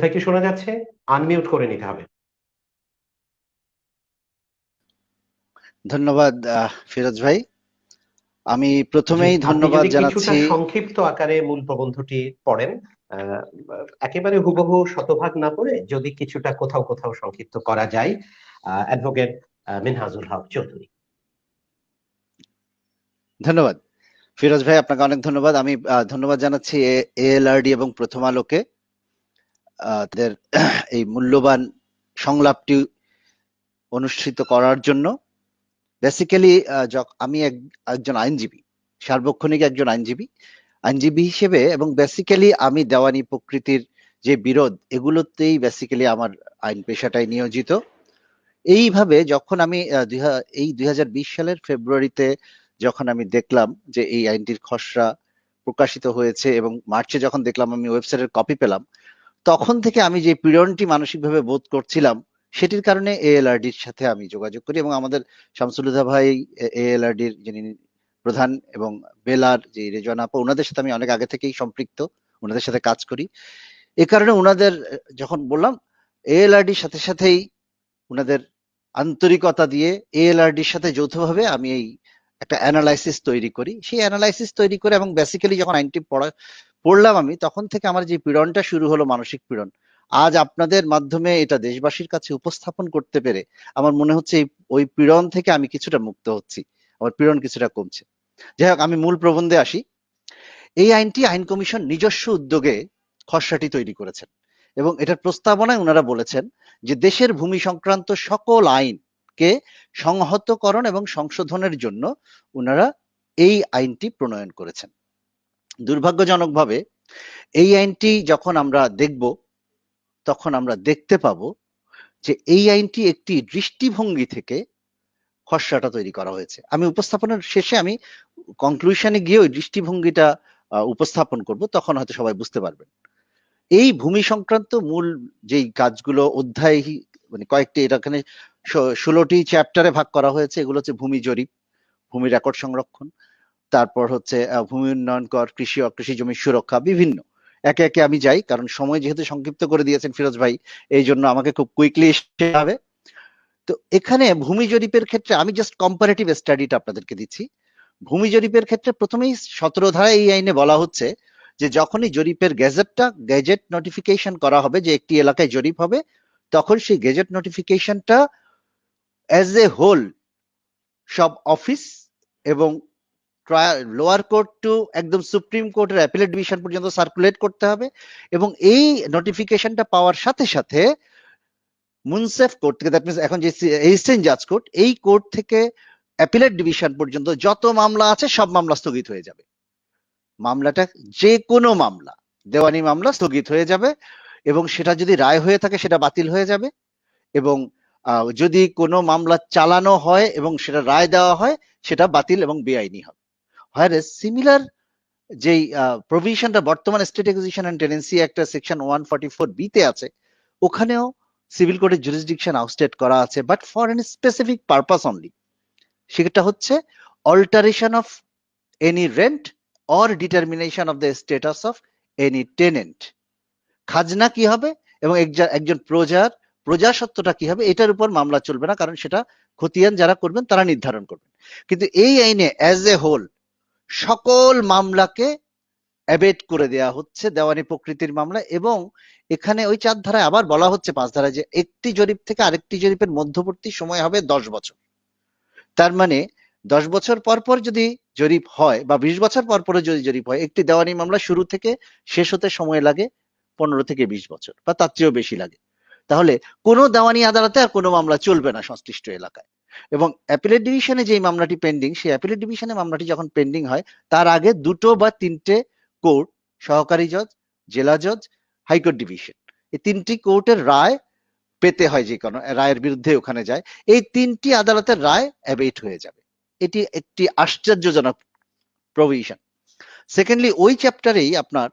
ভাইকে শোনা যাচ্ছে আনমিউট করে নিতে হবে। ধন্যবাদ ফিরোজ ভাই। আমি প্রথমেই ধন্যবাদ জানাচ্ছি সংক্ষিপ্ত আকারে মূল প্রবন্ধটি পড়েন একেবারে হুবহু শতভাগ না পড়ে যদি কিছুটা কোথাও কোথাও সংক্ষিপ্ত করা যায় অ্যাডভোকেট মিনহাজুল হক চৌধুরী। ধন্যবাদ। ফিরোজ ভাই আপনাকে অনেক ধন্যবাদ। আমি ধন্যবাদ জানাচ্ছি এএলআরডি এবং প্রথম আলোকে। তাদের এই মূল্যবান সংলাপটি অনুষ্ঠিত করার জন্য বেসিক্যালি আমি এক- একজন আইনজীবী, সার্বক্ষণিক একজন আইনজীবী আইনজীবী হিসেবে এবং বেসিক্যালি আমি দেওয়ানি প্রকৃতির যে বিরোধ, এগুলোতেই বেসিক্যালি আমার আইন পেশাটাই নিয়োজিত। এইভাবে যখন আমি এই দুই হাজার বিশ সালের ফেব্রুয়ারিতে যখন আমি দেখলাম যে এই আইনটির খসড়া প্রকাশিত হয়েছে এবং মার্চে যখন দেখলাম আমি ওয়েবসাইটের কপি পেলাম তখন থেকে আমি যে পীড়নটি মানসিকভাবে বোধ করছিলাম, সেটির কারণে এএলআরডির সাথে আমি যোগাযোগ করি এবং আমাদের শামসুলুদা ভাই, এএলআরডির যিনি প্রধান এবং বেলার যে রেজওয়ানা আপা ওনাদের সাথে আমি অনেক আগে থেকেই সম্পৃক্ত ওনাদের সাথে কাজ করি। এ কারণে ওনাদের যখন বললাম, এএলআরডির সাথে সাথেই ওনাদের আন্তরিকতা দিয়ে এএলআরডির সাথে যৌথভাবে আমি এই একটা অ্যানালাইসিস তৈরি করি। সেই অ্যানালাইসিস তৈরি করে এবং বেসিক্যালি যখন আইনটি পড়া পড়লাম আমি, তখন থেকে আমার যে পীড়নটা শুরু হলো মানসিক পীড়ন, আজ আপনাদের মাধ্যমে এটা দেশবাসীর কাছে উপস্থাপন করতে পেরে আমার মনে হচ্ছে ওই পীড়ন থেকে আমি কিছুটা মুক্ত হচ্ছি, আমার পীড়ন কিছুটা কমছে। যাই হোক, আমি মূল প্রবন্ধে আসি। এই আইনটি আইন কমিশন নিজস্ব উদ্যোগে খসড়াটি তৈরি করেছেন এবং এটার প্রস্তাবনায় ওনারা বলেছেন যে দেশের ভূমি সংক্রান্ত সকল আইনকে সংহতকরণ এবং সংশোধনের জন্য ওনারা এই আইনটি প্রণয়ন করেছেন। দুর্ভাগ্যজনকভাবে এই আইনটি যখন আমরা দেখব, তখন আমরা দেখতে পাবো যে এই আইনটি একটি দৃষ্টিভঙ্গি থেকে খসড়াটা তৈরি করা হয়েছে। আমি উপস্থাপনের শেষে আমি কনক্লুশনে গিয়ে ওই দৃষ্টিভঙ্গিটা উপস্থাপন করব, তখন হয়তো সবাই বুঝতে পারবেন। এই ভূমি সংক্রান্ত মূল যেই কাজগুলো অধ্যায় মানে কয়েকটি এখানে ষোলোটি চ্যাপ্টারে ভাগ করা হয়েছে, এগুলো হচ্ছে ভূমি জরিপ, ভূমি রেকর্ড সংরক্ষণ তারপর হচ্ছে ভূমি উন্নয়ন কর, কৃষি অকৃষি জমি সুরক্ষা, বিভিন্ন। একে একে আমি যাই, কারণ সময় যেহেতু সংক্ষিপ্ত করে দিয়েছেন ফিরোজ ভাই, এই জন্য আমাকে খুব কুইকলি হবে তো এখানে ভূমি জরিপের ক্ষেত্রে আমি জাস্ট কম্পারেটিভ স্টাডিটা আপনাদেরকে দিচ্ছি। ভূমি জরিপের ক্ষেত্রে প্রথমেই সতেরো ধারায় এই আইনে বলা হচ্ছে যে, যখনই জরিপের গ্যাজেটটা, গ্যাজেট নোটিফিকেশন করা হবে, যে একটি এলাকায় জরিপ হবে, তখন সেই গেজেট নোটিফিকেশনটা অ্যাজ এ হোল সব অফিস এবং লোয়ার কোর্ট টু একদম সুপ্রিম কোর্টের অ্যাপিলেট ডিভিশন পর্যন্ত সার্কুলেট করতে হবে এবং এই নোটিফিকেশনটা পাওয়ার সাথে সাথে মুনসেফ কোর্ট থেকে দ্যাট মিনস এখন যে এসিস্ট্যান্ট জাজ কোর্ট এই কোর্ট থেকে অ্যাপিলেট ডিভিশন পর্যন্ত যত মামলা আছে, সব মামলা স্থগিত হয়ে যাবে। মামলাটা যে কোনো মামলা, দেওয়ানি মামলা স্থগিত হয়ে যাবে এবং সেটা যদি রায় হয়ে থাকে, সেটা বাতিল হয়ে যাবে এবং যদি কোনো মামলা চালানো হয় এবং সেটা রায় দেওয়া হয়, সেটা বাতিল এবং বেআইনি হবে। হয় সিমিলার যেই প্রভিশনটা বর্তমান স্টেট একুজিশন অ্যান্ড টেনেন্সি একটা সেকশন ওয়ান ফর্টি ফোর বিতে আছে, ওখানেও সিভিল কোর্টের জুরিসডিকশন আউটস্টেট করা আছে but for an specific purpose only সেটা হচ্ছে alteration of any rent or determination of the status of any tenant খাজনা কি হবে এবং একজা- একজন প্রজার প্রজাসত্বটা কি হবে, এটার উপর মামলা চলবে না, কারণ সেটা খতিয়ান যারা করবেন, তারা নির্ধারণ করবেন। কিন্তু এই আইনে অ্যাজ এ হোল সকল মামলাকে অ্যাবেট করে দেয়া হচ্ছে, দেওয়ানি প্রকৃতির মামলা এবং এখানে ওই চার ধারায় আবার বলা হচ্ছে পাঁচ ধারায় যে একটি জরিপ থেকে আরেকটি জরিপের মধ্যবর্তী সময় হবে দশ বছর। তার মানে দশ বছর পর পর যদি জরিপ হয় বা বিশ বছর পর পরে যদি জরিপ হয়, একটি দেওয়ানি মামলা শুরু থেকে শেষ হতে সময় লাগে পনেরো থেকে বিশ বছর বা তার চেয়েও বেশি লাগে। তাহলে কোনো দেওয়ানি আদালতে আর কোনো মামলা চলবে না সংশ্লিষ্ট এলাকায়। এবং অ্যাপিলেট ডিভিশনে যে মামলাটি পেন্ডিং সেই অ্যাপিলেট ডিভিশনে মামলাটি যখন পেন্ডিং হয়, তার আগে দুটো বা তিনটে কোর্ট সহকারী জজ জেলা জজ হাইকোর্ট ডিভিশন এই তিনটি কোর্টের রায় পেতে হয় যে কোনো, রায়ের বিরুদ্ধে ওখানে যায়, এই তিনটি আদালতের রায় অ্যাবেট হয়ে যাবে। এটি একটি আশ্চর্যজনক প্রভিশন সেকেন্ডলি ওই চ্যাপ্টারেই আপনার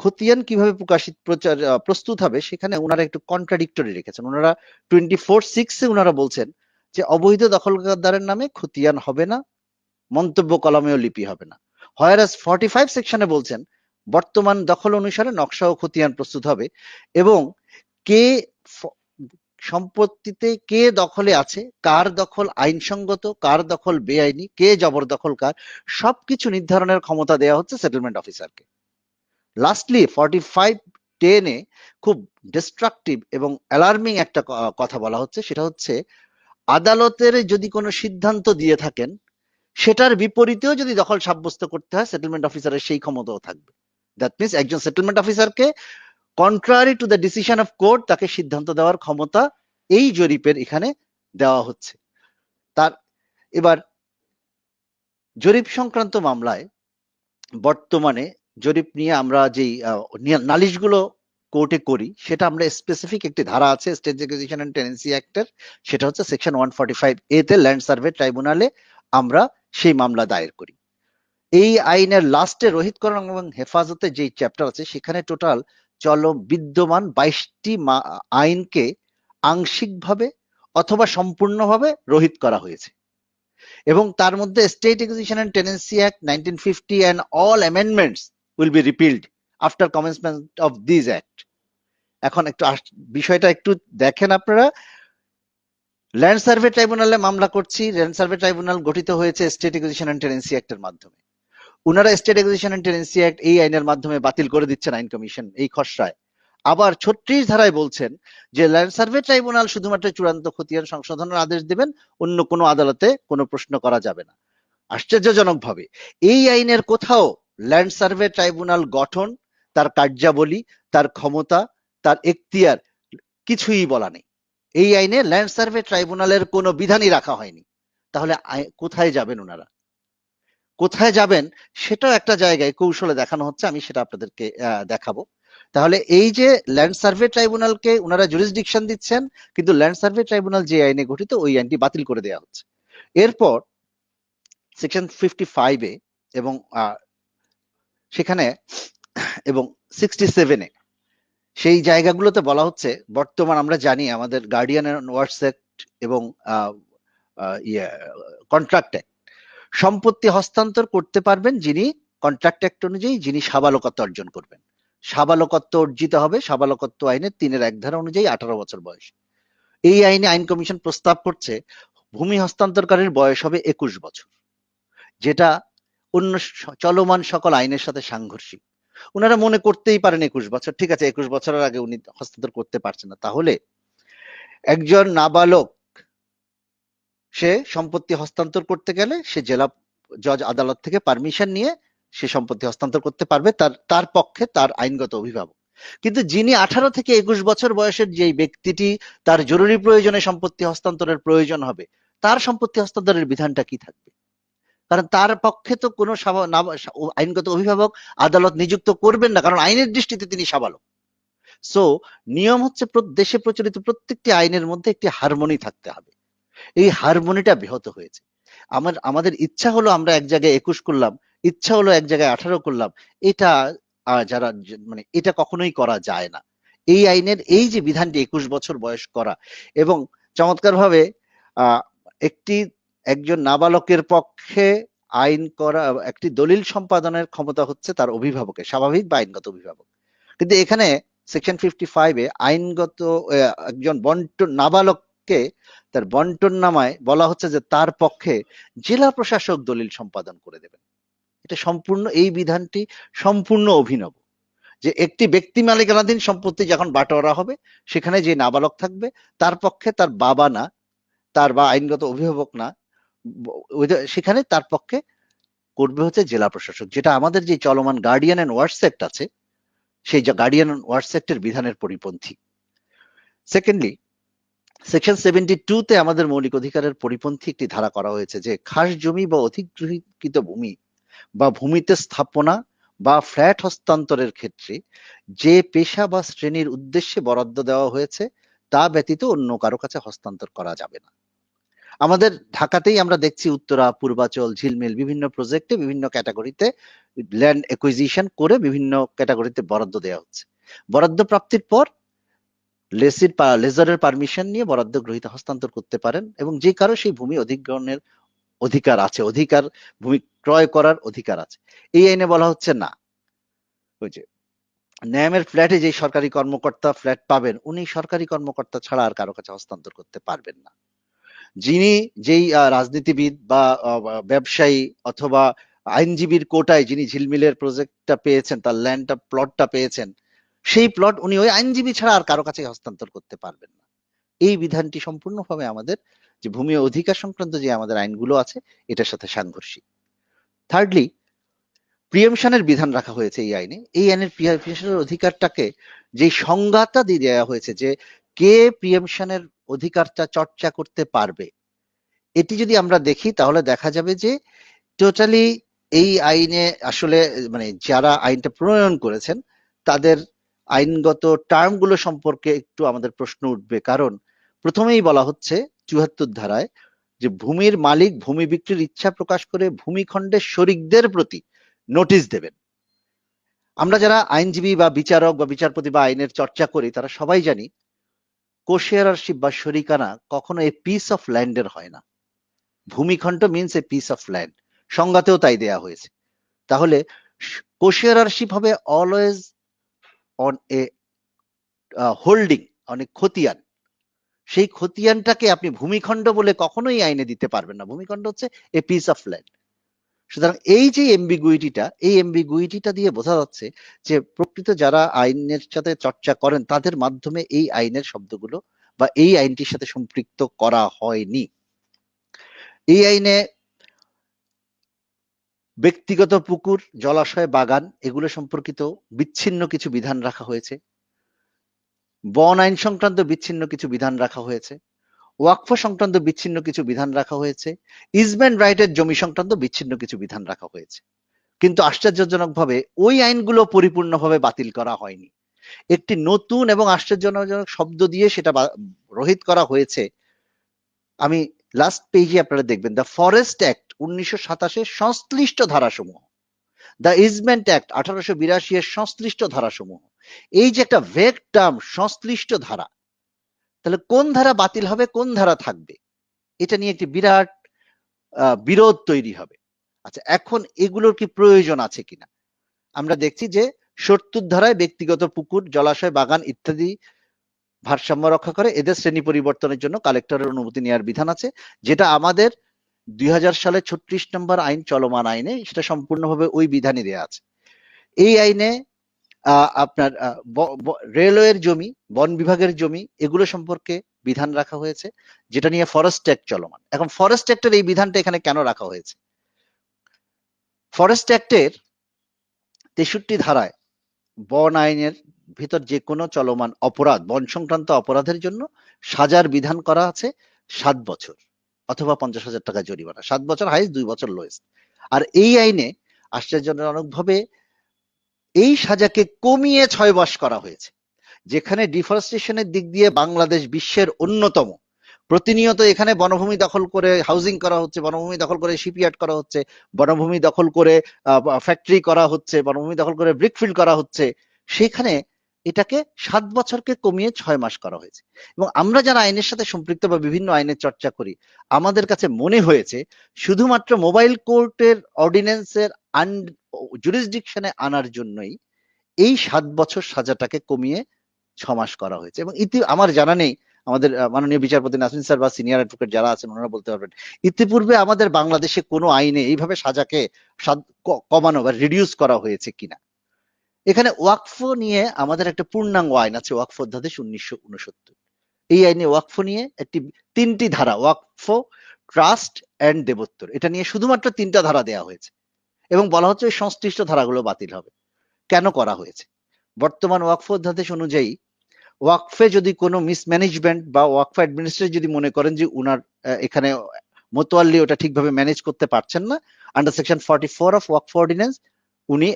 খতিয়ান কীভাবে প্রকাশিত, প্রচার প্রস্তুত হবে, সেখানে ওনারা একটু কন্ট্রাডিক্টরি রেখেছেন। ওনারা টোয়েন্টি ফোর সিক্সে ওনারা বলছেন যে অবৈধ দখলদারের নামে খতিয়ান হবে না, মন্তব্য কলমেও লিপি হবে না। হয়ারাস ফর্টি ফাইভ সেকশনে বলছেন, বর্তমান দখল অনুসারে নকশা ও খতিয়ান প্রস্তুত হবে এবং কে সম্পত্তিতে কে দখলে আছে, কার দখল আইনসঙ্গত, কার দখল বেআইনি, কে জবরদখলকার, সবকিছু নির্ধারণের ক্ষমতা দেওয়া হচ্ছে সেটেলমেন্ট অফিসারকে লাস্টলি ফর্টি ফাইভ টেনে খুব ডিস্ট্রাকটিভ এবং অ্যালার্মিং একটা কথা বলা হচ্ছে, সেটা হচ্ছে আদালতের যদি কোনো সিদ্ধান্ত দিয়ে থাকেন, সেটার বিপরীতেও যদি দখল সাব্যস্ত করতে হয় সেটেলমেন্ট অফিসারের সেই ক্ষমতাও থাকবে। দ্যাট মিনস একজন সেটেলমেন্ট অফিসারকে contrary to the decision of court তাকে সিদ্ধান্ত দেওয়ার ক্ষমতা এই জরিপের এখানে দেওয়া হচ্ছে। তার, এবার জরিপ সংক্রান্ত মামলায় বর্তমানে জরিপ নিয়ে আমরা যেই নালিশগুলো কোর্টে করি, সেটা আমরা স্পেসিফিক একটি ধারা আছে স্টেট একুইজিশন এন্ড টেনেন্সি অ্যাক্টের সেটা হচ্ছে section one forty five A তে ল্যান্ড সার্ভে ট্রাইব্যুনালে আমরা সেই মামলা দায়ের করি। এই আইনের লাস্টে রোহিতকরণ এবং হেফাজতে যে চ্যাপ্টার আছে, সেখানে টোটাল চল বিদ্যমান বাইশটি আইনকে আংশিকভাবে অথবা সম্পূর্ণভাবে রহিত করা হয়েছে। এবং তার মধ্যে state acquisition and tenancy act nineteen fifty and all amendments will be repealed after commencement of this act এখন একটু বিষয়টা একটু দেখেন আপনারা। ল্যান্ড সার্ভে ট্রাইব্যুনালে মামলা করছি। ল্যান্ড সার্ভে ট্রাইব্যুনাল গঠিত হয়েছে স্টেট একুইজিশন এন্ড টেনেন্সি অ্যাক্টের মাধ্যমে। উনারা state acquisition and tenancy act এই আইনের মাধ্যমে বাতিল করে দিচ্ছেন আইন কমিশন এই খসড়ায়। আবার ছত্রিশ ধারায় বলছেন যে, ল্যান্ড সার্ভে ট্রাইব্যুনাল শুধুমাত্র চূড়ান্ত খতিয়ান সংশোধনের আদেশ দেবেন, অন্য কোনো আদালতে কোনো প্রশ্ন করা যাবে না। আশ্চর্যজনকভাবে, এই আইনের কোথাও ল্যান্ড সার্ভে ট্রাইব্যুনাল গঠন তার কার্যাবলী, তার ক্ষমতা, তার এখতিয়ার, কিছুই বলা নেই। এই আইনে ল্যান্ড সার্ভে ট্রাইব্যুনালের কোনো বিধানই রাখা হয়নি। তাহলে কোথায় যাবেন ওনারা কোথায় যাবেন সেটাও একটা জায়গায় কৌশলে দেখানো হচ্ছে, আমি সেটা আপনাদেরকে দেখাবো। তাহলে এই যে ল্যান্ড সার্ভে ট্রাইব্যুনালকে ওনারা জুরিসডিকশন দিচ্ছেন, কিন্তু ল্যান্ড সার্ভে ট্রাইব্যুনাল যে আইনে গঠিত, ওই আইনটি বাতিল করে দেওয়া হচ্ছে। এরপর সেকশন ফিফটি ফাইভে এবং সেখানে এবং সিক্সটি সেভেনে সেই জায়গাগুলোতে বলা হচ্ছে, বর্তমান আমরা জানি আমাদের গার্ডিয়ান ওয়ার্ডস অ্যাক্ট এবং কন্ট্রাক্ট অ্যাক্ট সম্পত্তি হস্তান্তর করতে পারবেন যিনি কন্ট্রাক্ট অ্যাক্ট অনুযায়ী, যিনি সাবালকত্ব অর্জন করবেন। সাবালকত্ব অর্জিত হবে সাবালকত্ব আইনের তিনের এক ধারা অনুযায়ী আঠারো বছর বয়স। এই আইনে আইন কমিশন প্রস্তাব করছে, ভূমি হস্তান্তরকারীর বয়স হবে একুশ বছর, যেটা অন্য চলমান সকল আইনের সাথে সাংঘর্ষিক। ওনারা মনে করতেই পারেন একুশ বছর। ঠিক আছে, একুশ বছরের আগে উনি হস্তান্তর করতে পারছেন না। তাহলে একজন নাবালক, সে সম্পত্তি হস্তান্তর করতে গেলে সে জেলা জজ আদালত থেকে পারমিশন নিয়ে সে সম্পত্তি হস্তান্তর করতে পারবে, তার তার পক্ষে তার আইনগত অভিভাবক। কিন্তু যিনি আঠারো থেকে একুশ বছর বয়সের যে ব্যক্তিটি, তার জরুরি প্রয়োজনে সম্পত্তি হস্তান্তরের প্রয়োজন হবে, তার সম্পত্তি হস্তান্তরের বিধানটা কি থাকবে? কারণ তার পক্ষে তো কোনো আইনগত অভিভাবক আদালত নিযুক্ত করবেন না, কারণ আইনের দৃষ্টিতে তিনি সাবালক। সো নিয়ম হচ্ছে দেশে প্রচলিত প্রত্যেকটি আইনের মধ্যে একটি হারমোনি থাকতে হবে। এই হারমোনিটা ব্যাহত হয়েছে। আমার, আমাদের ইচ্ছা হলো আমরা এক জায়গায় একুশ করলাম, ইচ্ছা হলো এক জায়গায় আঠারো করলাম, এটা যারা মানে এটা কখনোই করা যায় না। এই আইনের এই যে বিধানটি একুশ বছর বয়স করা এবং চমৎকার ভাবে আহ, একটি, একজন নাবালকের পক্ষে আইন করা, একটি দলিল সম্পাদনের ক্ষমতা হচ্ছে তার অভিভাবকের, স্বাভাবিক বা আইনগত অভিভাবক। কিন্তু এখানে সেকশন ফিফটি ফাইভে আইনগত একজন বন্টন, নাবালককে তার বন্টন নামায় বলা হচ্ছে যে তার পক্ষে জেলা প্রশাসক দলিল সম্পাদন করে দেবেন। এটা সম্পূর্ণ, এই বিধানটি সম্পূর্ণ অভিনব। যে একটি ব্যক্তি মালিকানাধীন সম্পত্তি যখন বাটোয়ারা হবে, সেখানে যে নাবালক থাকবে, তার পক্ষে তার বাবা না, তার বা আইনগত অভিভাবক না সেখানে তার পক্ষে করবে হচ্ছে জেলা প্রশাসক, যেটা আমাদের যে চলমান গার্ডিয়ান এন্ড ওয়ার্ডস অ্যাক্ট আছে, সেই গার্ডিয়ান এন্ড ওয়ার্ডস অ্যাক্টের বিধানের পরিপন্থী। সেকেন্ডলি সেকশন সেভেন্টি টু তে আমাদের মৌলিক অধিকারের পরিপন্থী একটি ধারা করা হয়েছে যে খাস জমি বা অধিগৃহীত ভূমি বা ভূমিতে স্থাপনা বা ফ্ল্যাট হস্তান্তরের ক্ষেত্রে যে পেশা বা শ্রেণির উদ্দেশ্যে বরাদ্দ দেওয়া হয়েছে, তা ব্যতীত অন্য কারও কাছে হস্তান্তর করা যাবে না। আমাদের ঢাকাতেই আমরা দেখছি উত্তরা, পূর্বাচল, ঝিলমিল বিভিন্ন প্রজেক্টে বিভিন্ন ক্যাটাগরিতে ল্যান্ড একুইজিশন করে বিভিন্ন ক্যাটাগরিতে বরাদ্দ দেওয়া হচ্ছে। বরাদ্দ প্রাপ্তির পর লেসির লেজারের পারমিশন নিয়ে বরাদ্দ গ্রহীতা হস্তান্তর করতে পারেন এবং যে কারও সেই ভূমি অধিগ্রহণের অধিকার আছে, অধিকার, ভূমি ক্রয় করার অধিকার আছে। এই আইনে বলা হচ্ছে না। ওই যে ন্যামের ফ্ল্যাটে যে সরকারি কর্মকর্তা ফ্ল্যাট পাবেন, উনি সরকারি কর্মকর্তা ছাড়া আর কারও কাছে হস্তান্তর করতে পারবেন না। যিনি যেই রাজনীতিবিদ বা ব্যবসায়ী অথবা আইনজীবীর কোটায় যিনি ঝিলমিলের প্রজেক্টটা পেয়েছেন, তার ল্যান্ডটা প্লটটা পেয়েছেন, সেই প্লট উনি ওই আইনজীবী ছাড়া আর কারও কাছে হস্তান্তর করতে পারবেন না। এই বিধানটি সম্পূর্ণভাবে আমাদের যে ভূমি অধিকার সংক্রান্ত যে আমাদের আইনগুলো আছে, এটার সাথে সাংঘর্ষিক। থার্ডলি প্রিয়েমশনের বিধান রাখা হয়েছে এই আইনে। এই আইনের অধিকারটাকে যে সংজ্ঞাটা দিয়ে দেওয়া হয়েছে যে কে প্রিয়েমশনের অধিকারটা চর্চা করতে পারবে? এটি যদি আমরা দেখি, তাহলে দেখা যাবে যে টোটালি এই আইনে আসলে মানে যারা আইনটা প্রণয়ন করেছেন, তাদের আইনগত টার্মগুলো সম্পর্কে একটু আমাদের প্রশ্ন উঠবে। কারণ প্রথমেই বলা হচ্ছে চুহাত্তর ধারায় যে ভূমির মালিক ভূমি বিক্রির ইচ্ছা প্রকাশ করে ভূমিখণ্ডের শরিকদের প্রতি নোটিশ দেবেন। আমরা যারা আইনজীবী বা বিচারক বা বিচারপতি বা আইনের চর্চা করি, তারা সবাই জানি কোশেয়ারশিপ বা শরিকানা কখনো এ পিস অফ ল্যান্ডের হয় না। ভূমিখণ্ড means a piece of land সংজ্ঞাতেও তাই দেয়া হয়েছে। তাহলে কোশেয়ারশিপ হবে অলওয়েজ অন এ হোল্ডিং অনেক খতিয়ান। সেই খতিয়ানটাকে আপনি ভূমিখণ্ড বলে কখনোই আইনে দিতে পারবেন না। ভূমিখণ্ড হচ্ছে এ পিস অফ ল্যান্ড সুতরাং এই যে এমবিগুইটিটা এই এমবিগুইটিটা দিয়ে বোঝা যাচ্ছে যে প্রকৃত যারা আইনের সাথে চর্চা করেন, তাদের মাধ্যমে এই আইনের শব্দগুলো বা এই আইনটির সাথে সম্পৃক্ত করা হয়নি। এই আইনে ব্যক্তিগত পুকুর, জলাশয়, বাগান এগুলো সম্পর্কিত বিচ্ছিন্ন কিছু বিধান রাখা হয়েছে। বন আইন সংক্রান্ত বিচ্ছিন্ন কিছু বিধান রাখা হয়েছে। ওয়াকফ সংক্রান্ত বিচ্ছিন্ন কিছু বিধান রাখা হয়েছে। ইজমেন্ট রাইটের জমি সংক্রান্ত বিচ্ছিন্ন কিছু বিধান রাখা হয়েছে। কিন্তু আশ্চর্যজনকভাবে ওই আইনগুলো পরিপূর্ণভাবে বাতিল করা হয়নি। একটি নতুন এবং আশ্চর্যজনক শব্দ দিয়ে সেটা রহিত করা হয়েছে। আমি লাস্ট পেজে আপনারা দেখবেন দ্য ফরেস্ট অ্যাক্ট উনিশশো সাতাশের সংশ্লিষ্ট ধারাসমূহ। দ্য ইজমেন্ট অ্যাক্ট আঠারোশো বিরাশি এর সংশ্লিষ্ট ধারাসমূহ। এই যে একটা ভেগ টার্ম সংশ্লিষ্ট ধারা তাহলে কোন ধারা বাতিল হবে, কোন ধারা থাকবে? এটা নিয়ে একটি বিরাট বিরোধ তৈরি হবে। আচ্ছা এখন এগুলোর কি প্রয়োজন আছে কিনা? আমরা দেখছি যে সত্তর ধারায় ব্যক্তিগত পুকুর, জলাশয়, বাগান ইত্যাদি ভারসাম্য রক্ষা করে। এদের শ্রেণি পরিবর্তনের জন্য কালেক্টরের অনুমতি নেওয়ার বিধান আছে, যেটা আমাদের দুই হাজার সালে ছত্রিশ নম্বর আইন চলমান আইনে সেটা সম্পূর্ণভাবে ওই বিধানই দেয়া আছে। এই আইনে আপনার রেলওয়ের জমি, বন বিভাগের জমি, এগুলো সম্পর্কে বিধান রাখা হয়েছে, যেটা নিয়ে ফরেস্ট অ্যাক্ট চলমান। এখন ফরেস্ট অ্যাক্টের এই বিধানটা এখানে কেন রাখা হয়েছে? ফরেস্ট অ্যাক্টের তেষট্টি ধারায় বন আইনের ভিতর যে কোনো চলমান অপরাধ, বন সংক্রান্ত অপরাধের জন্য সাজার বিধান করা আছে সাত বছর অথবা পঞ্চাশ হাজার টাকা জরিমানা। সাত বছর হাইস্ট দুই বছর লোয়েস্ট আর এই আইনে আশ্চর্যজনকভাবে এই সাজাকে কমিয়ে ছয় মাস করা হয়েছে, যেখানে ডিফরেস্টেশনের দিক দিয়ে বাংলাদেশ বিশ্বের অন্যতম। প্রতিনিয়ত এখানে বনভূমি দখল করে হাউজিং করা হচ্ছে, বনভূমি দখল করে শিপইয়ার্ড করা হচ্ছে, বনভূমি দখল করে ফ্যাক্টরি করা হচ্ছে, বনভূমি দখল করে ব্রিকফিল্ড করা হচ্ছে। সেখানে এটাকে সাত বছরকে কমিয়ে ছয় মাস করা হয়েছে। এবং আমরা যারা আইনের সাথে সম্পৃক্ত বা বিভিন্ন আইনের চর্চা করি, আমাদের কাছে মনে হয়েছে, শুধুমাত্র মোবাইল কোর্টের অর্ডিন্যান্সের জুরিসডিকশনে আনার জন্যই এই সাত বছর সাজাটাকে কমিয়ে ছ মাস করা হয়েছে। এবং ইতি, আমার জানা নেই, আমাদের মাননীয় বিচারপতি নাসরিন স্যার বা সিনিয়র অ্যাডভোকেট যারা আছেন, ওনারা বলতে পারবেন। ইতিপূর্বে আমাদের বাংলাদেশে কোনো আইনে এইভাবে সাজাকে কমানো বা রিডিউস করা হয়েছে কিনা। এখানে ওয়াকফ নিয়ে আমাদের একটা পূর্ণাঙ্গ আইন আছে, ওয়াকফ অধ্যাদেশ উনিশশো উনসত্তর। এই আইনে ওয়াকফ নিয়ে একটি, তিনটি ধারা, ওয়াকফ, ট্রাস্ট এন্ড দেবোত্তর। এটা নিয়ে শুধুমাত্র তিনটা ধারা দেওয়া হয়েছে। এবং বলা হচ্ছে ওই সংশ্লিষ্ট ধারাগুলো বাতিল হবে। কেন করা হয়েছে? বর্তমান ওয়াকফ অধ্যাদেশ অনুযায়ী ওয়াকফে যদি কোনো মিসম্যানেজমেন্ট বা ওয়াকফ অ্যাডমিনিস্ট্রেটর যদি মনে করেন যে উনার এখানে মোতোয়াল্লি ওটা ঠিকভাবে ম্যানেজ করতে পারছেন না under section forty four of Waqf ordinance উনি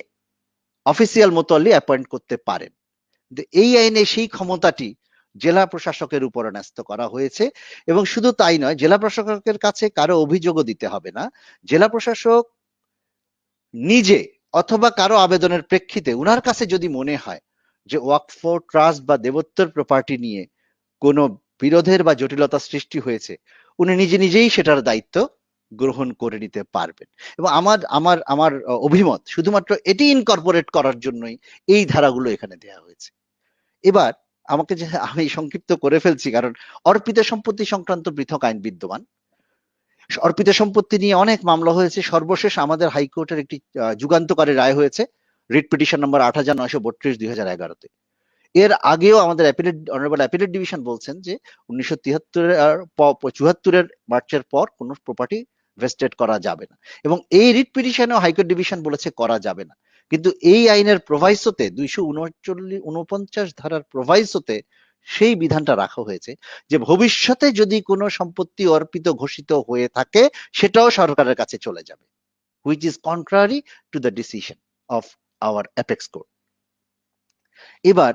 অফিসিয়াল মোতোয়াল্লি অ্যাপয়েন্ট করতে পারেন। এই আইনে সেই ক্ষমতাটি জেলা প্রশাসকের উপর ন্যস্ত করা হয়েছে এবং শুধু তাই নয়, জেলা প্রশাসকের কাছে কারও অভিযোগও দিতে হবে না। জেলা প্রশাসক নিজে অথবা কারও আবেদনের প্রেক্ষিতে উনার কাছে যদি মনে হয় যে ওয়াকফ, ট্রাস্ট বা দেবোত্তর প্রপার্টি নিয়ে কোনো বিরোধের বা জটিলতা সৃষ্টি হয়েছে, উনি নিজে নিজেই সেটার দায়িত্ব গ্রহণ করে নিতে পারবেন। এবং আমার আমার আমার অভিমত শুধুমাত্র এটি ইনকর্পোরেট করার জন্যই এই ধারাগুলো এখানে দেয়া হয়েছে। এবার আমাকে যে আমি সংক্ষিপ্ত করে ফেলছি, কারণ অর্পিত সম্পত্তি সংক্রান্ত পৃথক আইন বিদ্যমান। অর্পিত সম্পত্তি নিয়ে অনেক মামলা হয়েছে। সর্বশেষ আমাদের হাইকোর্টের একটি যুগান্তকারী রায় হয়েছে, রিট পিটিশন নম্বর আট হাজার নয়শো বত্রিশ দুই হাজার এগারোতে। এর আগেও আমাদের অ্যাপিলেট, অনারেবল অ্যাপিলেট ডিভিশন বলছেন যে, উনিশশো তিয়াত্তরের চুয়াত্তরের মার্চের পর কোনো প্রপার্টি ভেস্টেড করা যাবে না। এবং এই রিট পিটিশনেও হাইকোর্ট ডিভিশন বলেছে করা যাবে না। কিন্তু এই আইনের প্রভাইসোতে দুইশো উনচল্লিশ, উনপঞ্চাশ ধারার প্রভাইসোতে সেই বিধানটা রাখা হয়েছে যে ভবিষ্যতে যদি কোনো সম্পত্তি অর্পিত ঘোষিত হয়ে থাকে সেটাও সরকারের কাছে চলে যাবে which is contrary to the decision of our apex court এবার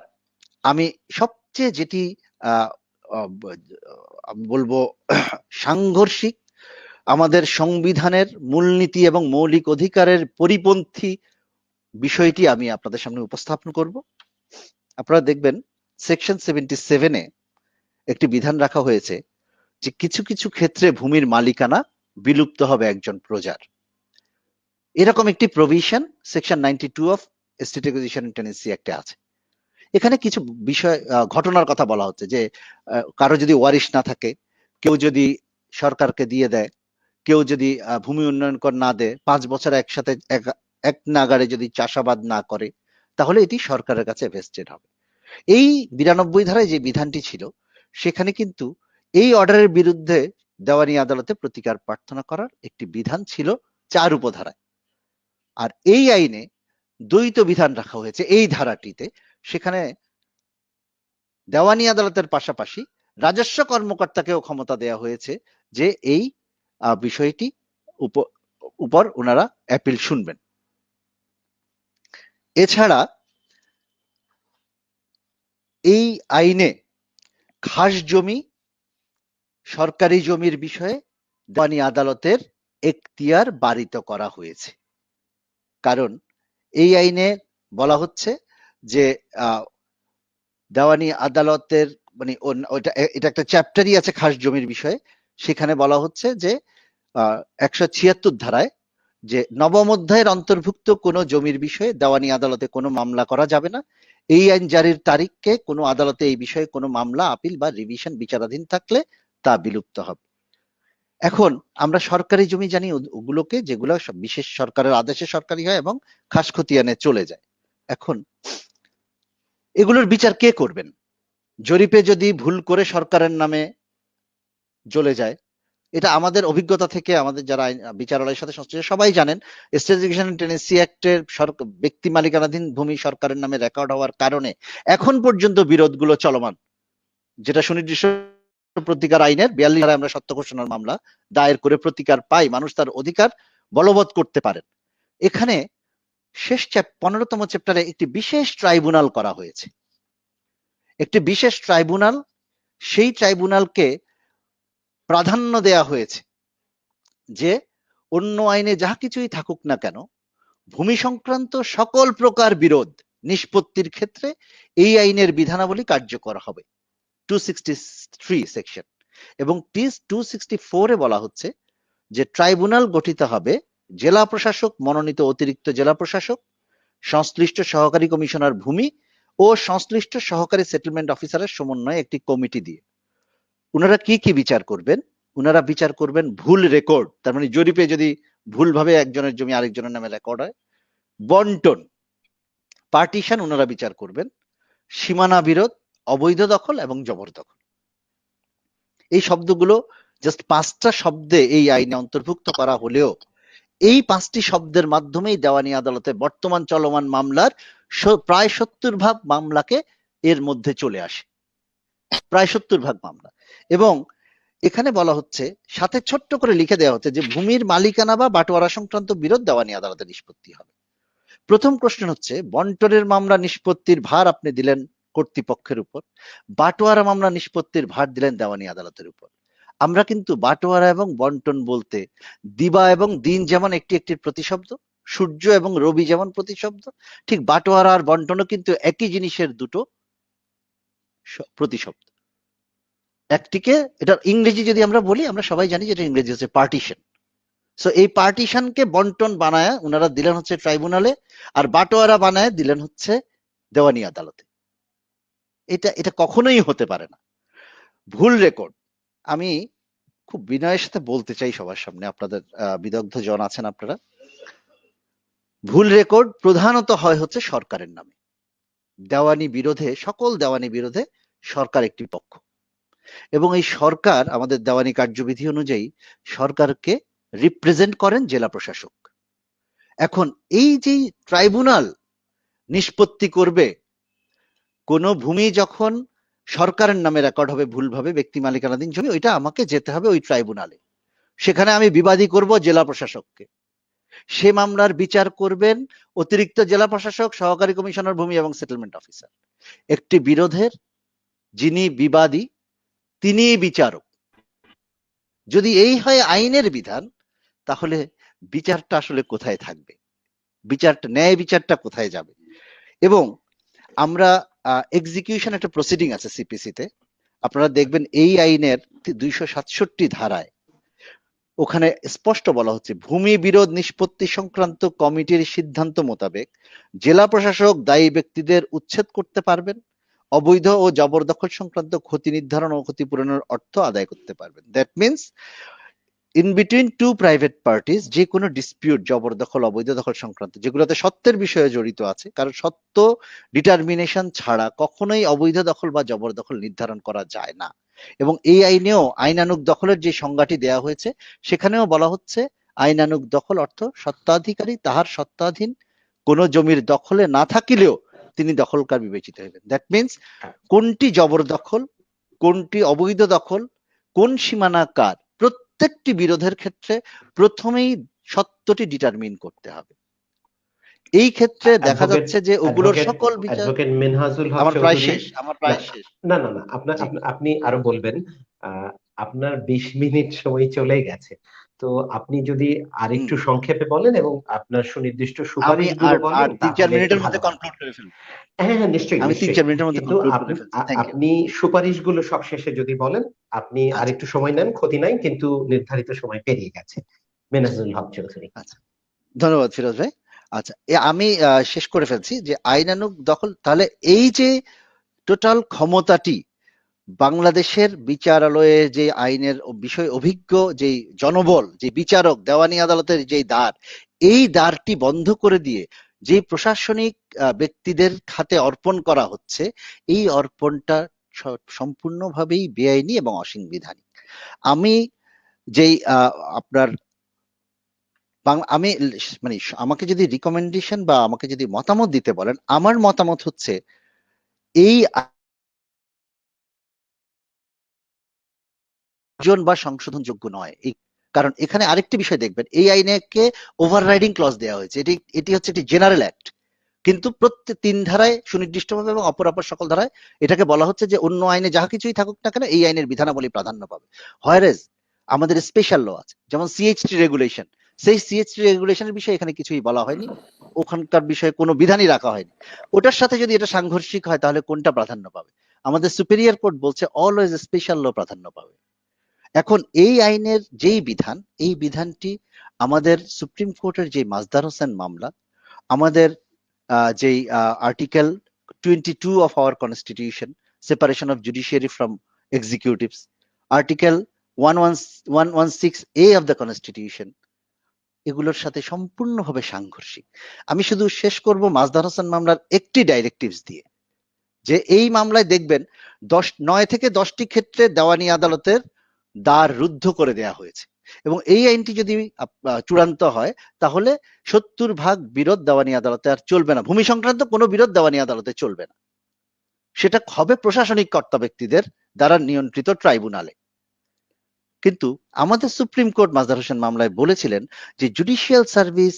আমি সবচেয়ে যেটি আহ, বলব সাংঘর্ষিক আমাদের সংবিধানের মূলনীতি এবং মৌলিক অধিকারের পরিপন্থী বিষয়টি আমি আপনাদের সামনে উপস্থাপন করব। আপনারা দেখবেন সেকশন সেভেন্টি সেভেনে একটি বিধান রাখা হয়েছে যে কিছু কিছু ক্ষেত্রে ভূমির মালিকানা বিলুপ্ত হবে একজন প্রজার। এরকম একটি provision section ninety two of state acquisition tenancy অ্যাক্টে আছে। এখানে কিছু বিষয় ঘটনার কথা বলা হচ্ছে যে কারও যদি ওয়ারিশ না থাকে, কেউ যদি সরকারকে দিয়ে দেয়, কেউ যদি ভূমি উন্নয়ন কর না দেয়, পাঁচ বছর একসাথে এক- এক নাগারে যদি চাষাবাদ না করে, তাহলে এটি সরকারের কাছে ভেস্টেড হবে। এই বিরানব্বই ধারায় যে বিধানটি ছিল, সেখানে কিন্তু এই অর্ডারের বিরুদ্ধে দেওয়ানি আদালতে প্রতিকার প্রার্থনা করার একটি বিধান ছিল চার উপধারায়। আর এই আইনে দ্বৈত বিধান রাখা হয়েছে এই ধারাটিতে। সেখানে দেওয়ানি আদালতের পাশাপাশি রাজস্ব কর্মকর্তাকেও ক্ষমতা দেওয়া হয়েছে যে এই বিষয়টি উপ- উপর ওনারা অ্যাপিল শুনবেন। এছাড়া এই আইনে খাস জমি সরকারি জমির বিষয়ে দেওয়ানি আদালতের এখতিয়ার বারিত করা হয়েছে। কারণ এই আইনে বলা হচ্ছে যে দেওয়ানি আদালতের মানে এটা একটা চ্যাপ্টারই আছে খাস জমির বিষয়ে। সেখানে বলা হচ্ছে যে একশো ছিয়াত্তর ধারায় যে, নবম অধ্যায়ের অন্তর্ভুক্ত কোনো জমির বিষয়ে দেওয়ানি আদালতে কোনো মামলা করা যাবে না। এই আইন জারির তারিখকে কোনো আদালতে এই বিষয়ে কোনো মামলা, আপিল বা রিভিশন বিচারাধীন থাকলে তা বিলুপ্ত হবে। এখন আমরা সরকারি জমি জানি ওগুলোকে যেগুলো বিশেষ সরকারের আদেশে সরকারি হয় এবং খাস খতিয়ানে চলে যায়। এখন এগুলোর বিচার কে করবেন? জরিপে যদি ভুল করে সরকারের নামে চলে যায় এটা আমাদের অভিজ্ঞতা থেকে আমাদের যারা বিচারালয়ের সাথে সংশ্লিষ্ট সবাই জানেন, স্টেট এডুকেশন টেনেন্সি অ্যাক্টের ব্যক্তি মালিকানাধীন ভূমি সরকারের নামে রেকর্ড হওয়ার কারণে এখন পর্যন্ত বিরোধগুলো চলমান। যেটা সুনির্দিষ্ট প্রতিকার আইনের বিয়াল্লিশ আমরা সত্য ঘোষণার মামলা দায়ের করে প্রতিকার পাই, মানুষ তার অধিকার বলবৎ করতে পারেন। এখানে শেষ পনেরোতম চ্যাপ্টারে একটি বিশেষ ট্রাইব্যুনাল করা হয়েছে। একটি বিশেষ ট্রাইব্যুনাল, সেই ট্রাইব্যুনালকে প্রাধান্য দেয়া হয়েছে যে অন্য আইনে যাহা কিছুই থাকুক না কেন, ভূমি সংক্রান্ত সকল প্রকার বিরোধ নিষ্পত্তির ক্ষেত্রে এই আইনের বিধানাবলী কার্যকর হবে। টু সেকশন এবং টি টু ফোরে বলা হচ্ছে যে ট্রাইব্যুনাল গঠিত হবে জেলা প্রশাসক, মনোনীত অতিরিক্ত জেলা প্রশাসক, সংশ্লিষ্ট সহকারী কমিশনার ভূমি ও সংশ্লিষ্ট সহকারী সেটেলমেন্ট অফিসারের সমন্বয়ে একটি কমিটি দিয়ে। ওনারা কি কি বিচার করবেন? ওনারা বিচার করবেন ভুল রেকর্ড তার মানে জরিপে যদি ভুলভাবে একজনের জমি আরেকজনের নামে রেকর্ড হয়, বন্টন পার্টিশন ওনারা বিচার করবেন, সীমানা বিরোধ, অবৈধ দখল এবং জবরদখল এই শব্দগুলো জাস্ট পাঁচটা শব্দে এই আইনে অন্তর্ভুক্ত করা হলেও এই পাঁচটি শব্দের মাধ্যমেই দেওয়ানি আদালতে বর্তমান চলমান মামলার প্রায় সত্তর ভাগ মামলাকে এর মধ্যে চলে আসে। প্রায় সত্তর ভাগ মামলা। এবং এখানে বলা হচ্ছে, সাথে ছোট্ট করে লিখে দেওয়া হচ্ছে যে, ভূমির মালিকানা বা বাটোয়ারা সংক্রান্ত বিরোধ দেওয়ানি আদালতে নিষ্পত্তি হবে। প্রথম প্রশ্ন হচ্ছে, বন্টনের মামলা নিষ্পত্তির ভার আপনি দিলেন কর্তৃপক্ষের উপর? বাটোয়ারা মামলা নিষ্পত্তির ভার দিলেন দেওয়ানি আদালতের উপর। আমরা কিন্তু বাটোয়ারা এবং বন্টন বলতে, দিবা এবং দিন যেমন একটি একটি প্রতিশব্দ, সূর্য এবং রবি যেমন প্রতিশব্দ, ঠিক বাটোয়ারা আর বন্টনও কিন্তু একই জিনিসের দুটো শ- প্রতিশব্দ একটিকে এটা ইংরেজি যদি আমরা বলি, আমরা সবাই জানি যে এটা ইংরেজি হচ্ছে পার্টিশন সো এই পার্টিশনকে বন্টন বানায় ওনারা দিলেন হচ্ছে ট্রাইব্যুনালে আর বাটোয়ারা বানায়, দিলেন হচ্ছে দেওয়ানি আদালতে। এটা এটা কখনোই হতে পারে না। ভুল রেকর্ড আমি খুব বিনয়ের সাথে বলতে চাই সবার সামনে, আপনাদের বিদগ্ধ জন আছেন আপনারা। ভুল রেকর্ড প্রধানত হয় হচ্ছে সরকারের নামে। দেওয়ানি বিরোধে, সকল দেওয়ানি বিরোধে সরকার একটি পক্ষ। এবং এই সরকার আমাদের দেওয়ানি কার্যবিধি অনুযায়ী সরকারকে রিপ্রেজেন্ট করেন জেলা প্রশাসক। এখন এই যে ট্রাইব্যুনাল নিষ্পত্তি করবে, কোন ভূমি যখন সরকারের নামে রেকর্ড হবে ভুলভাবে, ব্যক্তি মালিকানাধীন জমি ওইটা আমাকে যেতে হবে ওই ট্রাইব্যুনালে সেখানে আমি বিবাদী করব জেলা প্রশাসককে। সে মামলার বিচার করবেন অতিরিক্ত জেলা প্রশাসক, সহকারী কমিশনার, ভূমি এবং সেটেলমেন্ট অফিসার একটি বিরোধের যিনি বিবাদী তিনি বিচারক। যদি এই হয় আইনের বিধান, তাহলে বিচারটা আসলে কোথায় থাকবে? বিচারটা ন্যায় বিচারটা কোথায় যাবে? এবং আমরা এক্সিকিউশন একটা প্রসিডিং আছে সিপিসি তে। আপনারা দেখবেন এই আইনের দুইশো সাতষট্টি ধারায় ওখানে স্পষ্ট বলা হচ্ছে, ভূমি বিরোধ নিষ্পত্তি সংক্রান্ত কমিটির সিদ্ধান্ত মোতাবেক জেলা প্রশাসক দায়ী ব্যক্তিদের উচ্ছেদ করতে পারবেন, অবৈধ ও জবরদখল সংক্রান্ত ক্ষতি নির্ধারণ ও ক্ষতিপূরণের অর্থ আদায় করতে পারবেন। That means in between two private parties যে কোনো ডিসপিউট জবরদখল, অবৈধ দখল সংক্রান্ত, যেগুলোতে সত্যের বিষয়ে জড়িত আছে, কারণ সত্য ডিটারমিনেশন ছাড়া কখনোই অবৈধ দখল বা জবরদখল নির্ধারণ করা যায় না। এবং এই আইনেও আইনানুগ দখলের যে সংজ্ঞাটি দেওয়া হয়েছে, সেখানেও বলা হচ্ছে আইনানুগ দখল অর্থ সত্ত্বাধিকারী তাহার সত্ত্বাধীন কোন জমির দখলে না থাকিলেও তিনি দখলকার বিবেচিত হইবেন। দ্যাট মিনস কোনটি জবরদখল কোনটি অবৈধ দখল, কোন সীমানা কার, প্রত্যেকটি বিরোধের ক্ষেত্রে প্রথমেই সত্যটি ডিটারমিন করতে হবে। এই ক্ষেত্রে দেখা যাচ্ছে যে ওগুলোর সকল বিচার অ্যাডভোকেট মিনহাজুল হক আমার প্রায় শেষ আমার প্রায় না, শেষ। না না না আপনার আপনি- আপনি আরও বলবেন আপনার বিশ মিনিট সময় চলে গেছে। তো আপনি যদি আরেকটু সংক্ষেপে বলেন এবং আপনার সুনির্দিষ্ট আমি সুপারিশগুলো আর তিন চার মিনিটের মধ্যে কনক্লুড করে ফেলব। হ্যাঁ হ্যাঁ নিশ্চয়ই আমি তিন চার মিনিটের মধ্যে আপনি সুপারিশগুলো সব শেষে যদি বলেন আপনি আচ্ছা। আরেকটু সময় নেন ক্ষতি নাই কিন্তু নির্ধারিত সময় পেরিয়ে গেছে। মেনাজুল হক চৌধুরী। ধন্যবাদ ফিরোজ ভাই। আচ্ছা আমি শেষ করে ফেলছি যে আইনানুগ দখল, তাহলে এই যে টোটাল ক্ষমতাটি বাংলাদেশের বিচারালয়ে যে আইনের বিষয় অভিজ্ঞ যে জনবল, যে বিচারক, দেওয়ানি আদালতের যে দ্বার, এই দ্বারটি বন্ধ করে দিয়ে যে প্রশাসনিক ব্যক্তিদের খাতে অর্পণ করা হচ্ছে, এই অর্পণটা সম্পূর্ণভাবেই বেআইনি এবং অসাংবিধানিক। আমি যেই আপনার আমি মানে আমাকে যদি রিকমেন্ডেশন বা আমাকে যদি মতামত দিতে বলেন, আমার মতামত হচ্ছে এই জন বা সংশোধনযোগ্য নয়। এই, কারণ এখানে আরেকটি বিষয় দেখবেন, এই আইনেকে ওভাররাইডিং ক্লজ দেওয়া হয়েছে। এটি এটি হচ্ছে একটি জেনারেল অ্যাক্ট কিন্তু প্রত্যেক তিন ধারায় সুনির্দিষ্টভাবে এবং অপর অপর সকল ধারায় এটাকে বলা হচ্ছে যে, অন্য আইনে যাহা কিছুই থাকুক না কেন, এই আইনের বিধানাবলী প্রাধান্য পাবে। হয়ারেজ আমাদের স্পেশাল ল আছে, যেমন সিএইচটি রেগুলেশন সেই সিএইচটি রেগুলেশনের বিষয়ে এখানে কিছুই বলা হয়নি। ওখানকার বিষয়ে কোনো বিধানই রাখা হয়নি। ওটার সাথে যদি এটা সাংঘর্ষিক হয়, তাহলে কোনটা প্রাধান্য পাবে? আমাদের সুপেরিয়র কোর্ট বলছে অলওয়েজ স্পেশাল ল প্রাধান্য পাবে। এখন এই আইনের যেই বিধান, এই বিধানটি আমাদের সুপ্রিম কোর্টের যে মাজদার হোসেন মামলা, আমাদের যেই article twenty two of our constitution separation of judiciary from executives article one one one one six A of the constitution এগুলোর সাথে সম্পূর্ণভাবে সাংঘর্ষিক। আমি শুধু শেষ করব মাজদার হোসেন মামলার একটি ডাইরেক্টিভস দিয়ে, যে এই মামলায় দেখবেন দশ, নয় থেকে দশটি ক্ষেত্রে দেওয়ানি আদালতের দ্বার রুদ্ধ করে দেয়া হয়েছে। এবং এই আইনটি যদি চূড়ান্ত হয়, তাহলে সত্তর ভাগ বিরোধ দেওয়ানি আদালতে আর চলবে না। ভূমি সংক্রান্ত কোনো বিরোধ দেওয়ানি আদালতে চলবে না। সেটা হবে প্রশাসনিক কর্তা ব্যক্তিদের দ্বারা নিয়ন্ত্রিত ট্রাইব্যুনালে। কিন্তু আমাদের সুপ্রিম কোর্ট মাজদার হোসেন মামলায় বলেছিলেন যে judicial service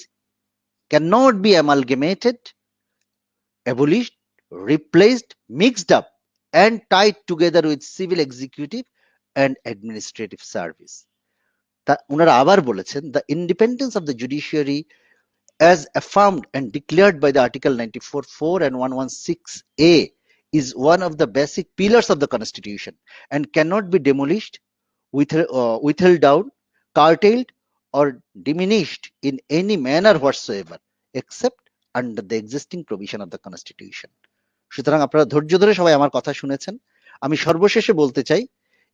can not be amalgamated abolished replaced mixed up and tied together with civil executive and administrative service তা ওনারা আবার বলেছেন the independence of the judiciary as affirmed and declared by the article 94.4 and 116a is one of the basic pillars of the constitution and cannot be demolished with, uh, withheld down curtailed or diminished in any manner whatsoever except under the existing provision of the constitution. সুতরাং আপনারা ধৈর্য ধরে সবাই আমার কথা শুনেছেন। আমি সর্বশেষে বলতে চাই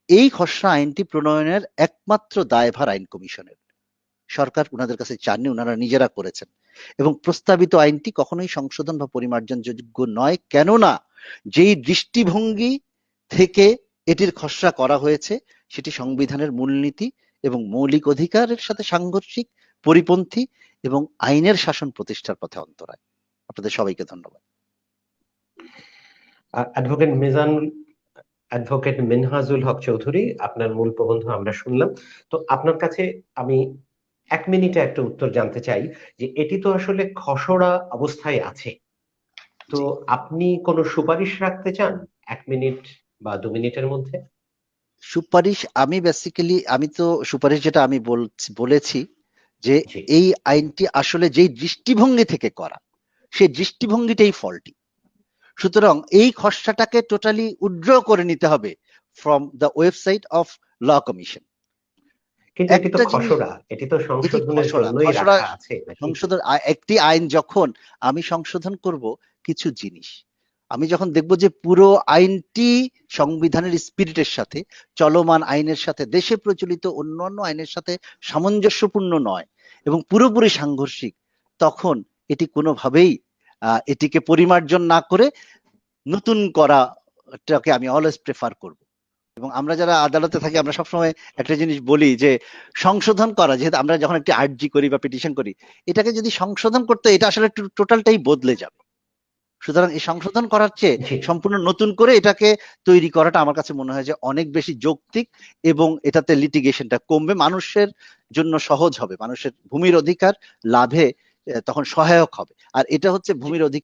এই খসড়া আইনটি প্রণয়নের একমাত্র দায়ভার আইন কমিশনের। সরকার ওনাদের কাছে চাননি ওনারা নিজেরা করেছেন। এবং প্রস্তাবিত আইনটি কখনোই সংশোধন বা পরিমার্জন যোগ্য নয় কেননা যেই দৃষ্টিভঙ্গি থেকে এটির খসড়া করা হয়েছে সেটি সংবিধানের মূলনীতি এবং মৌলিক অধিকারের সাথে সাংঘর্ষিক পরিপন্থী এবং আইনের শাসন প্রতিষ্ঠার পথে অন্তরায়। আপনাদের সবাইকে ধন্যবাদ। অ্যাডভোকেট মিজান অ্যাডভোকেট মিনহাজুল হক চৌধুরী আপনার মূল প্রবন্ধ আমরা শুনলাম। তো আপনার কাছে আমি এক মিনিটে একটা উত্তর জানতে চাই যে এটি তো আসলে খসড়া অবস্থায় আছে। তো আপনি কোনো সুপারিশ রাখতে চান এক মিনিট বা দু মিনিটের মধ্যে? সুপারিশ আমি বেসিক্যালি আমি তো সুপারিশ যেটা আমি বলছি বলেছি যে এই আইনটি আসলে যেই দৃষ্টিভঙ্গি থেকে করা সেই দৃষ্টিভঙ্গিটাই ফলটি সুতরাং এই খসড়াটাকে টোটালি উইথড্র করে নিতে হবে from the website of law commission কিন্তু এটি তো খসড়া এটি তো সংশোধনের জন্যই রাখা আছে সংশোধন একটি আইন যখন আমি সংশোধন করব কিছু জিনিস আমি যখন দেখব যে পুরো আইনটি সংবিধানের স্পিরিটের সাথে, চলমান আইনের সাথে, দেশে প্রচলিত অন্যান্য আইনের সাথে সামঞ্জস্যপূর্ণ নয় এবং পুরোপুরি সাংঘর্ষিক, তখন এটি কোনোভাবেই এটিকে পরিমার্জন না করে নতুন করাটাকে আমি অলওয়েজ প্রেফার করব। এবং আমরা যারা আদালতে থাকি, আমরা সবসময় একটা জিনিস বলি যে, সংশোধন করা, যেহেতু আমরা যখন একটি আর্জি করি বা পিটিশন করি, এটাকে যদি সংশোধন করতে এটা আসলে টোটালটাই বদলে যাবে। সুতরাং এই সংশোধন করার চেয়ে সম্পূর্ণ নতুন করে এটাকে তৈরি করাটা আমার কাছে মনে হয় যে অনেক বেশি যৌক্তিক এবং এটাতে লিটিগেশনটা কমবে। মানুষের জন্য সহজ হবে। মানুষের ভূমির অধিকার লাভে তখন সহায়ক হবে। আর এটা হচ্ছে ভূমির অধিকার